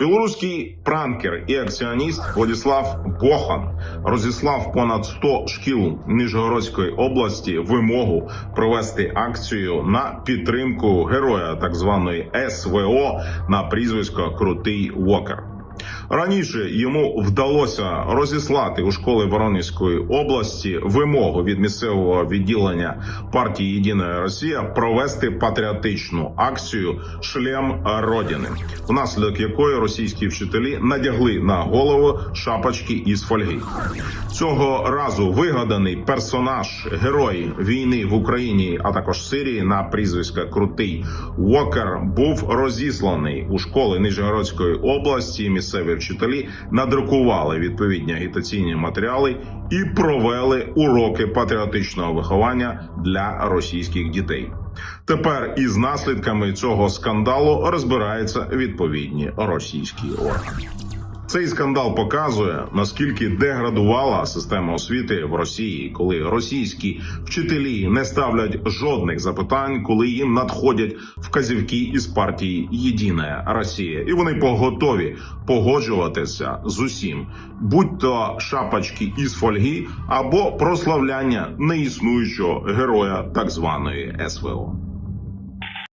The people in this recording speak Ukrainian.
Білоруський пранкер і акціоніст Владислав Бохан розіслав понад 100 шкіл Нижгородської області вимогу провести акцію на підтримку героя так званої СВО на прізвисько Крутий Вокер. Раніше йому вдалося розіслати у школи Воронезької області вимогу від місцевого відділення партії Єдина Росія провести патріотичну акцію Шлем Родини, внаслідок якої російські вчителі надягли на голову шапочки із фольги. Цього разу вигаданий персонаж, герой війни в Україні, а також Сирії на прізвисько Крутий Уокер був розісланий у школи Нижегородської області. Місцеві вчителі надрукували відповідні агітаційні матеріали і провели уроки патріотичного виховання для російських дітей. Тепер із наслідками цього скандалу розбираються відповідні російські органи. Цей скандал показує наскільки деградувала система освіти в Росії, коли російські вчителі не ставлять жодних запитань, коли їм надходять вказівки із партії Єдина Росія, і вони поготові погоджуватися з усім, будь то шапочки із фольги або прославляння неіснуючого героя так званої СВО.